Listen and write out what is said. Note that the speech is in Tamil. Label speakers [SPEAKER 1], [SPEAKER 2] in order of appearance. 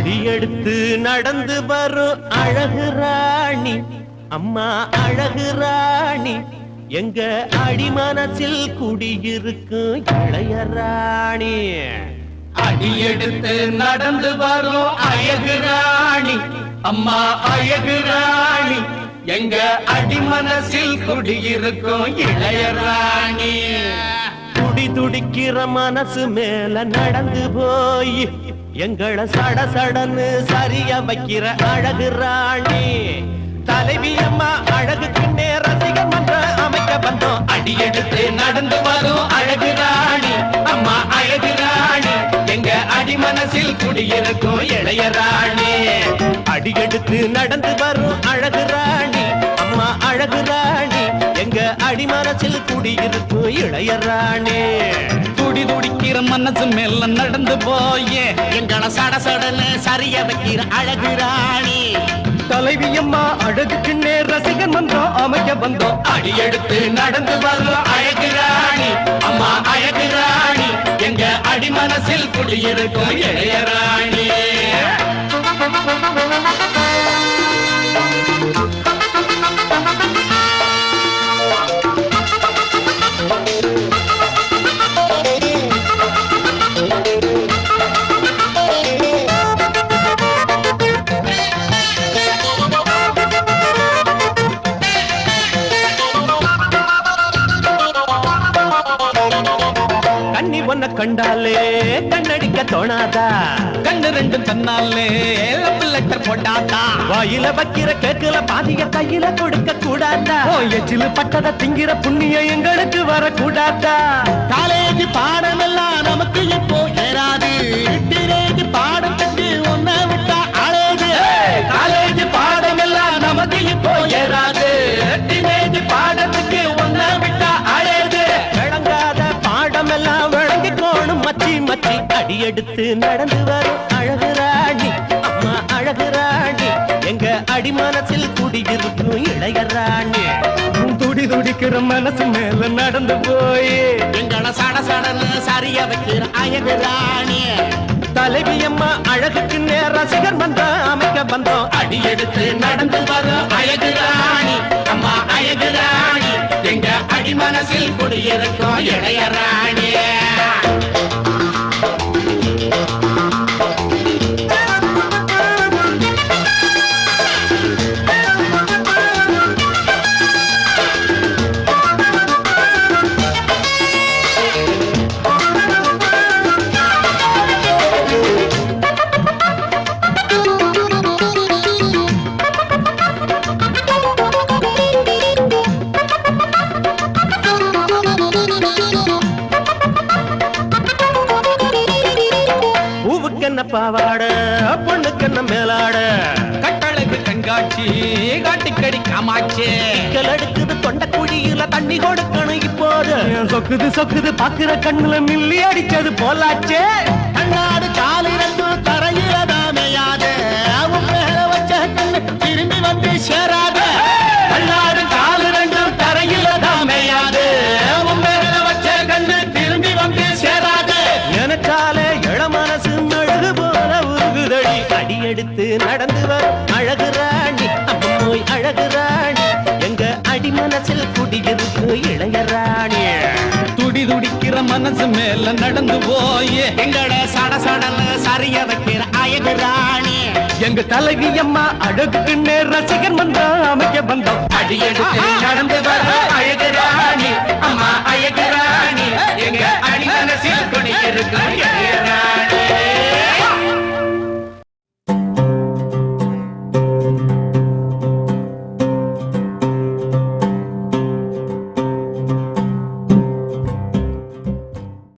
[SPEAKER 1] அடியெடுத்து நடந்து வரும் அழகு ராணி. அம்மா அழகு ராணி எங்க அடிமனசில் குடியிருக்கும் இளைய ராணி.
[SPEAKER 2] அடியெடுத்து நடந்து வரும் அழகு ராணி. அம்மா அழகு ராணி எங்க அடிமனசில் குடியிருக்கும் இளைய ராணி.
[SPEAKER 1] துடி துடிக்கிற மனசு மேல நடந்து போய் எங்களை சட சடன்னு சரிய வைக்கிற அழகு ராணி. தலைவி அம்மா அழகுக்கு ரசிக மன்ற அமைக்க வந்தோம்.
[SPEAKER 2] அடியெடுத்து நடந்து வரும் அழகு ராணி. அம்மா அழகு ராணி. எங்க அடி மனசில் குடியிருக்கும் இளைய ராணி.
[SPEAKER 1] அடியெடுத்து நடந்து வரும் அழகு ராணி. அம்மா அழகு ராணி. எங்க அடிமனசில் குடியிருக்கும் இளைய ராணி.
[SPEAKER 2] மனசு மேல நடந்து போயே.
[SPEAKER 1] எங்களை சட சடன்னு சரிய வைக்கிற அழகு ராணி. தலைவி அம்மா அழகுக்கு ரசிகன் மன்றம் அமைக்க வந்தோம்
[SPEAKER 2] அடியெடுத்து நடந்து வரும் அழகு ராணி. அம்மா அழகு ராணி. எங்க அடிமனசில் குடியிருக்கும் இளைய ராணி.
[SPEAKER 1] கண்ணி ஒன்ன கண்டாலே கண்ணடிக்க தோணாதா?
[SPEAKER 2] கண்ணு ரெண்டு தன்னாலே லவ் லெட்டர் போட்டாத்தா
[SPEAKER 1] வாயில வைக்கிற கேக்குல பாதிய கையில கொடுக்க கூடாதா? ஓ எச்சிலு பட்டத திங்கிற புண்ணியம் எங்களுக்கு வரக்கூடாதா? காலேஜ் பாடமெல்லாம் மச்சி மச்சி அடியெடுத்து நடந்து வரும் அழகு ராணி. அம்மா அழகு ராணி. எங்க அடிமனசில் குடியிருக்கும் இளைய ராணி. துடி துடிக்கிற மனசு மேல நடந்து போய். எங்களை சட சடன்னு சரிய வைக்கிற அழகு ராணி. தலைவி அம்மா அழகுக்கு ரசிகர் மன்ற அமைக்க வந்தோம்.
[SPEAKER 2] அடியெடுத்து நடந்து வரும் அழகு ராணி. அம்மா அழகு ராணி. எங்க அடிமனசில் குடியிருக்கும் இளைய ராணி.
[SPEAKER 1] பாவாட பொண்ணுக்கு என்ன மேலாட
[SPEAKER 2] கட்டழகு கண்காட்சி காட்டிக்கடி காமாட்சி.
[SPEAKER 1] கல் எடுக்குது தொண்ட குழியில தண்ணி கொடுக்கணும் இப்போது. சொக்குது சொக்குது பாக்குற கண்ணுல மில்லி அடிச்சது போலாச்சே. எடுத்து நடந்து வர அழகு ராணி அம்மோய் அழகு ராணி. எங்க அடிமனசில் குடியிருக்கு இளைய ராணி
[SPEAKER 2] துடி துடிக்கிற மனசு மேல நடந்து போய்.
[SPEAKER 1] எங்கட சட சடல சரிய வைக்கிற அழகு ராணி. எங்க தலைவி அம்மா அழகுக்குன்னு ரசிகன் வந்தா அமைக்க வந்தோம்
[SPEAKER 2] அடியெடுத்து நடந்து வர அழகு ராணி அம்மா அழகு ராணி. எங்க அடிமனசில் குடியிருக்கு